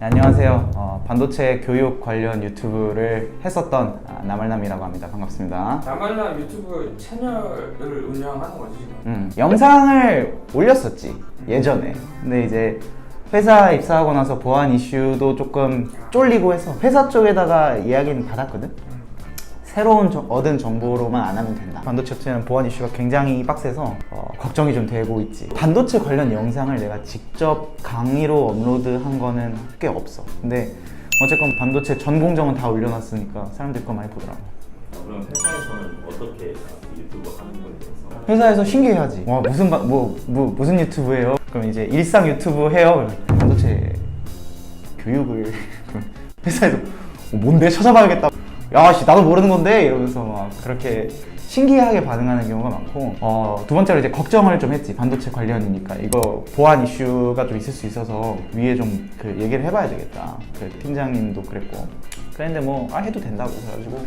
네, 안녕하세요. 어, 반도체 교육 관련 유튜브를 했었던 아, 나말남이라고 합니다. 반갑습니다. 나말라 유튜브 채널을 운영하는 거지 지금. 음, 영상을 올렸었지 예전에. 근데 이제 회사 입사하고 나서 보안 이슈도 조금 쫄리고 해서 회사 쪽에다가 이야기는 받았거든. 새로운 정- 얻은 정보로만 안 하면 된다. 반도체 업체는 보안 이슈가 굉장히 빡세서 어, 걱정이 좀 되고 있지. 반도체 관련 영상을 내가 직접 강의로 업로드한 거는 꽤 없어. 근데 어쨌건 반도체 전 공정은 다 올려놨으니까 사람들이 그거 많이 보더라고. 어, 그럼 회사에서는 어떻게 유튜브 하는 거에 대해서 회사에서 신기해하지. 와 무슨 바- 뭐, 뭐 무슨 유튜브예요? 그럼 이제 일상 유튜브 해요. 반도체 교육을 회사에서 어, 뭔데 찾아봐야겠다. 야씨 나도 모르는 건데 이러면서 막 그렇게 신기하게 반응하는 경우가 많고 어, 두 번째로 이제 걱정을 좀 했지 반도체 관련이니까 이거 보안 이슈가 좀 있을 수 있어서 위에 좀 그 얘기를 해봐야 되겠다 그 팀장님도 그랬고 그랬는데 뭐 아 해도 된다고 그래가지고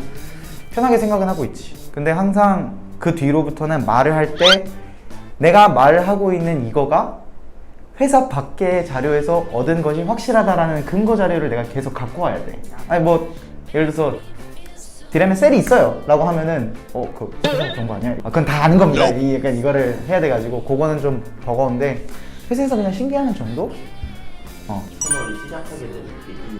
편하게 생각은 하고 있지. 근데 항상 그 뒤로부터는 말을 할 때 내가 말을 하고 있는 이거가 회사 밖의 자료에서 얻은 것이 확실하다라는 근거 자료를 내가 계속 갖고 와야 돼. 아니 뭐 예를 들어서 디램에 셀이 있어요 라고 하면은 어그 회사 그런 거 아니야? 아, 그건 다 아는 겁니다. 이 약간 이거를 해야 돼가지고 그거는 좀 버거운데 회사에서 그냥 신기하는 정도? 어. 채널을 시작하게 된 계기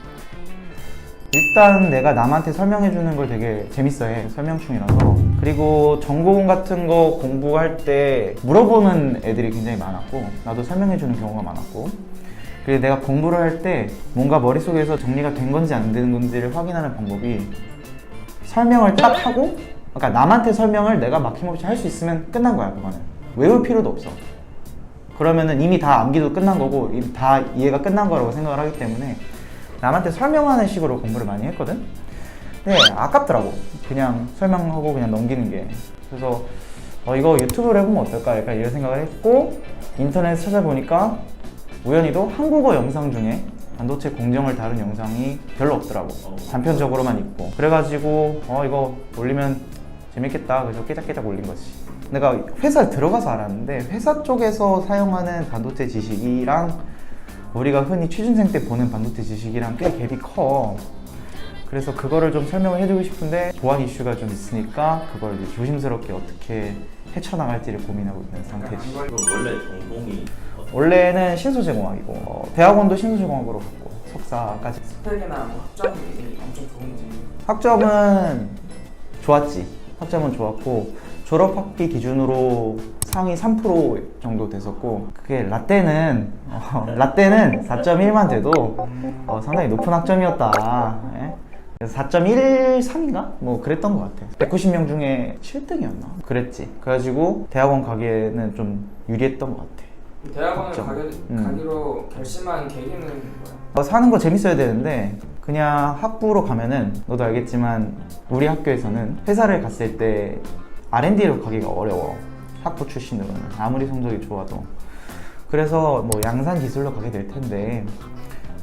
일단 내가 남한테 설명해 주는 걸 되게 재밌어해 설명충이라서 그리고 전공 같은 거 공부할 때 물어보는 애들이 굉장히 많았고 나도 설명해 주는 경우가 많았고 그리고 내가 공부를 할 때 뭔가 머릿속에서 정리가 된 건지 안된 건지를 확인하는 방법이 설명을 딱 하고 그러니까 남한테 설명을 내가 막힘없이 할 수 있으면 끝난 거야 그거는 외울 필요도 없어 그러면은 이미 다 암기도 끝난 거고 다 이해가 끝난 거라고 생각을 하기 때문에 남한테 설명하는 식으로 공부를 많이 했거든. 근데 아깝더라고. 그냥 설명하고 그냥 넘기는 게. 그래서 어, 이거 유튜브를 해보면 어떨까? 약간 이런 생각을 했고 인터넷 찾아보니까 우연히도 한국어 영상 중에 반도체 공정을 다룬 영상이 별로 없더라고. 단편적으로만 있고. 그래가지고 어 이거 올리면 재밌겠다. 그래서 깨작깨작 올린 거지. 내가 회사에 들어가서 알았는데 회사 쪽에서 사용하는 반도체 지식이랑 우리가 흔히 취준생 때 보는 반도체 지식이랑 꽤 갭이 커. 그래서 그거를 좀 설명을 해주고 싶은데 보안 이슈가 좀 있으니까 그걸 이제 조심스럽게 어떻게 헤쳐나갈지를 고민하고 있는 상태지. 그럼 원래 전공이 원래는 신소재공학이고 어, 대학원도 신소재공학으로 갔고 석사까지. 뭐 학점이 엄청 좋은지. 학점은 좋았지. 학점은 좋았고 졸업학비 기준으로 상위 3% 정도 됐었고 그게 라떼는 어, 라떼는 4.1만 돼도 어, 상당히 높은 학점이었다. 예? 그래서 4.13인가? 뭐 그랬던 것 같아. 190명 중에 7등이었나? 그랬지. 그래가지고 대학원 가기에는 좀 유리했던 것 같아. 대학원을. 가기, 음. 가기로 결심한 계기는 뭐야? 어, 사는 거 재밌어야 되는데 그냥 학부로 가면은 너도 알겠지만 우리 학교에서는 회사를 갔을 때 R&D로 가기가 어려워. 학부 출신으로는. 아무리 성적이 좋아도. 그래서 뭐 양산 기술로 가게 될 텐데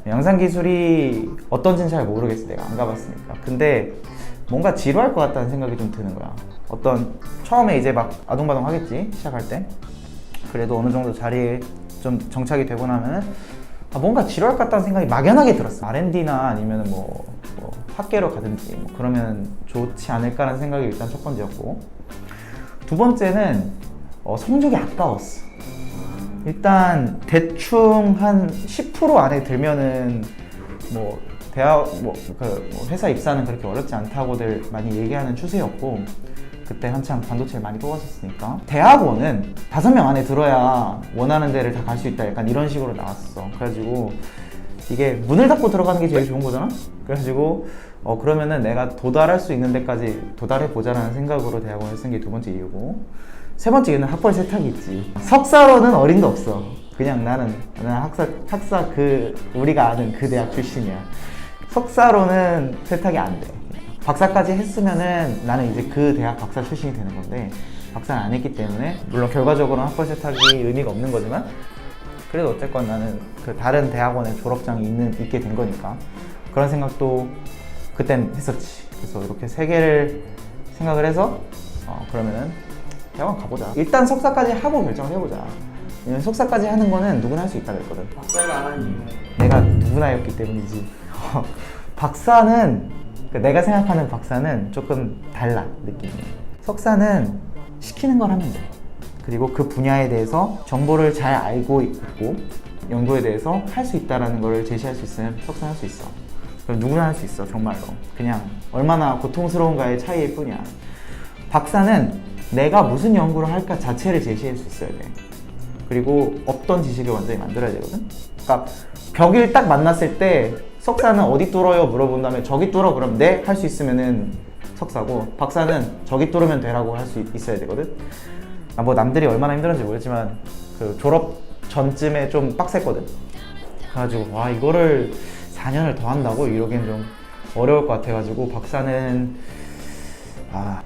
양산 기술이 어떤지는 잘 모르겠어 내가. 안 가봤으니까. 근데 뭔가 지루할 것 같다는 생각이 좀 드는 거야. 어떤 처음에 이제 막 아동바동 하겠지? 시작할 때 그래도 어느 정도 자리에 좀 정착이 되고 나면은 아, 뭔가 지루할 것 같다는 생각이 막연하게 들었어. R&D나 아니면 뭐, 뭐 학계로 가든지 뭐 그러면 좋지 않을까라는 생각이 일단 첫 번째였고 두 번째는 어, 성적이 아까웠어. 일단 대충 한 10% 안에 들면은 뭐 대학 뭐, 그, 뭐 회사 입사는 그렇게 어렵지 않다고들 많이 얘기하는 추세였고 그때 한창 반도체를 많이 뽑았었으니까. 대학원은 다섯 명 안에 들어야 원하는 데를 다 갈 수 있다. 약간 이런 식으로 나왔어. 그래가지고 이게 문을 닫고 들어가는 게 제일 좋은 거잖아? 그래가지고 어 그러면은 내가 도달할 수 있는 데까지 도달해 보자라는 생각으로 대학원을 쓴 게 두 번째 이유고. 세 번째 이유는 학벌 세탁이 있지. 석사로는 어림도 없어. 그냥 나는 나는 학사 학사 그 우리가 아는 그 대학 출신이야. 석사로는 세탁이 안돼 박사까지 했으면은 나는 이제 그 대학 박사 출신이 되는 건데 박사는 안 했기 때문에 물론 결과적으로는 학벌 세탁이 의미가 없는 거지만 그래도 어쨌건 나는 그 다른 대학원에 졸업장이 있는 있게 된 거니까 그런 생각도 그땐 했었지. 그래서 이렇게 세 개를 생각을 해서 어 그러면은 대학원 가보자. 일단 석사까지 하고 결정을 해보자. 왜냐면 석사까지 하는 거는 누구나 할 수 있다 그랬거든. 박사가 안 하는 이유는 내가 문화였기 때문이지. 박사는 그 내가 생각하는 박사는 조금 달라 느낌이. 석사는 시키는 걸 하면 돼. 그리고 그 분야에 대해서 정보를 잘 알고 있고 연구에 대해서 할 수 있다라는 걸 제시할 수 있으면 석사 할 수 있어. 그럼 누구나 할 수 있어 정말로. 그냥 얼마나 고통스러운가의 차이일 뿐이야. 박사는 내가 무슨 연구를 할까 자체를 제시할 수 있어야 돼. 그리고 없던 지식을 완전히 만들어야 되거든. 그러니까 벽을 딱 만났을 때 석사는 어디 뚫어요 물어본 다음에 저기 뚫어 그럼 네 할 수 있으면은 석사고 박사는 저기 뚫으면 되라고 할 수 있어야 되거든. 아, 뭐 남들이 얼마나 힘들었는지 모르지만 그 졸업 전쯤에 좀 빡셌거든. 그래가지고 와 이거를 4년을 더 한다고 이러기엔 좀 어려울 것 같아가지고 박사는 아